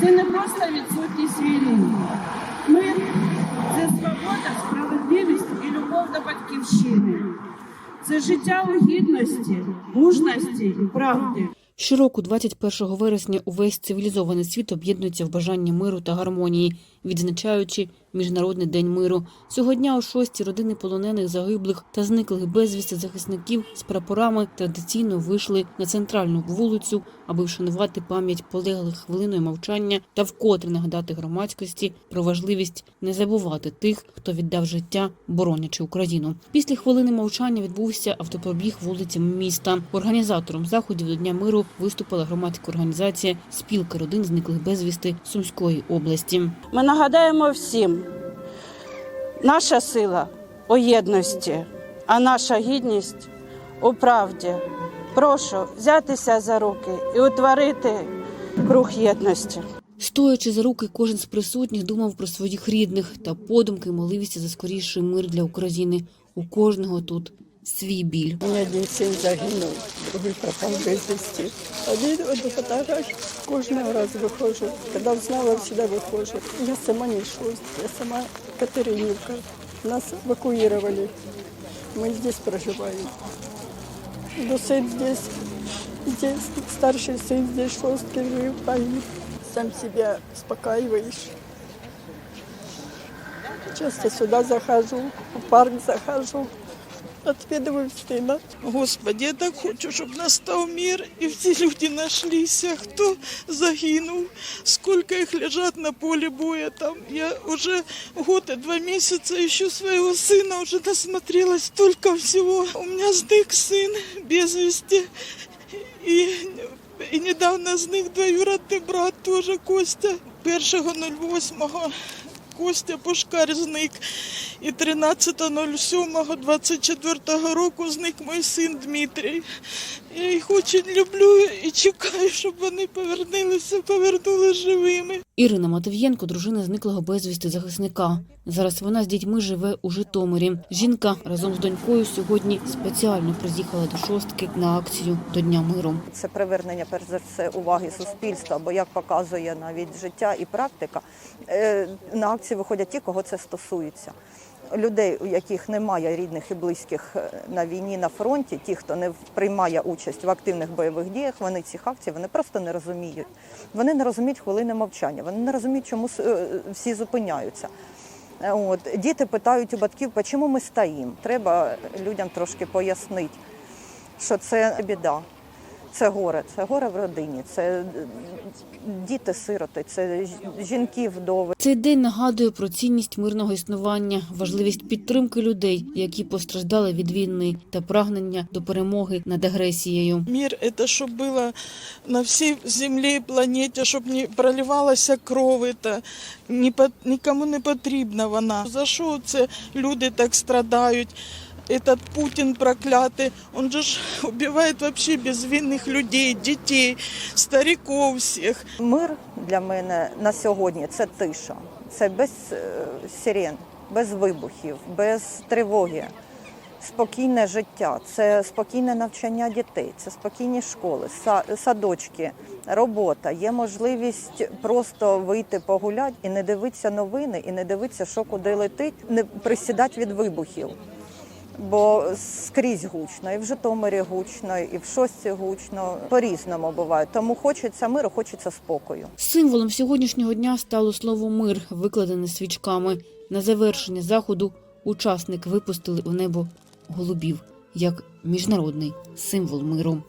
Це не просто відсутність війни. Мир це свобода, справедливість і любов до батьківщини. Це життя у гідності, мужності і правди. Щороку, 21 вересня, увесь цивілізований світ об'єднується в бажанні миру та гармонії, відзначаючи Міжнародний день миру. Цього дня о шостій родини полонених, загиблих та зниклих безвісти захисників з прапорами традиційно вийшли на центральну вулицю, аби вшанувати пам'ять полеглих хвилиною мовчання та вкотре нагадати громадськості про важливість не забувати тих, хто віддав життя, боронячи Україну. Після хвилини мовчання відбувся автопробіг вулицями міста. Організатором заходів до Дня миру виступила громадська організація Спілка родин зниклих безвісти Сумської області. Ми нагадаємо всім, наша сила у єдності, а наша гідність у правді. Прошу взятися за руки і утворити круг єдності. Стоячи за руки, кожен з присутніх думав про своїх рідних та подумки молився за скоріший мир для України. У кожного тут свій біль. У меня один сын загинул, другой пропал без вести. Один до фотографий кожного разу виходжу. Когда узнала, всегда выхожу. Я сама не шость, я сама Катеринівка. Нас эвакуировали. Мы здесь проживаем. Но сын здесь, здесь старший сын здесь шостки жив, погиб. Сам себя успокаиваешь. Часто сюда захожу, в парк захожу, отведываю сына. Господи, я так хочу, щоб настав мир і всі люди знайшлися, хто загинув, сколько їх лежать на полі бою там. Я уже год и два месяца ищу своего сына, уже насмотрелась столько всего. У меня зник сын без вести. І, і недавно зник двоюродний брат теж Костя. 1.08 Костя Пушкар зник. І 13.07.24 року зник мій син Дмитрій. Я їх дуже люблю і чекаю, щоб вони повернулися, повернули живими. Ірина Матвієнко, дружина зниклого безвісти захисника. Зараз вона з дітьми живе у Житомирі. Жінка разом з донькою сьогодні спеціально приїхала до шостки на акцію до Дня миру. Це привернення перш за все уваги суспільства, бо як показує навіть життя і практика, е, на акції виходять ті, кого це стосується. Людей, у яких немає рідних і близьких е, на війні на фронті, ті, хто не приймає участь в активних бойових діях, вони цих акцій вони просто не розуміють. Вони не розуміють хвилини мовчання, вони не розуміють, чому е, всі зупиняються. Е, От діти питають у батьків, чому ми стоїмо. Треба людям трошки пояснити, що це біда. Це горе, це горе в родині, це е, діти-сироти, це ж- жінки вдови. Цей день нагадує про цінність мирного існування, важливість підтримки людей, які постраждали від війни, та прагнення до перемоги над агресією. Мир – это чтобы было на всей земле и планете, щоб не проливалася кров, это не, по- нікому не потрібна вона. За що це люди так страдають? Этот Путин проклятый, он же ж убивает вообще безвинных людей, детей, стариков всех. Мир для мене на сьогодні це тиша, це без е, сирен, без вибухів, без тривоги. Спокійне життя, це спокійне навчання дітей, це спокійні школи, са- садочки, робота. Є можливість просто вийти погуляти і не дивитися новини, і не дивитися, що куди летить, не присідати від вибухів. Бо скрізь гучно, і в Житомирі гучно, і в Шостці гучно. По-різному буває. Тому хочеться миру, хочеться спокою. Символом сьогоднішнього дня стало слово мир, викладене свічками. На завершення заходу учасники випустили у небо голубів як міжнародний символ миру.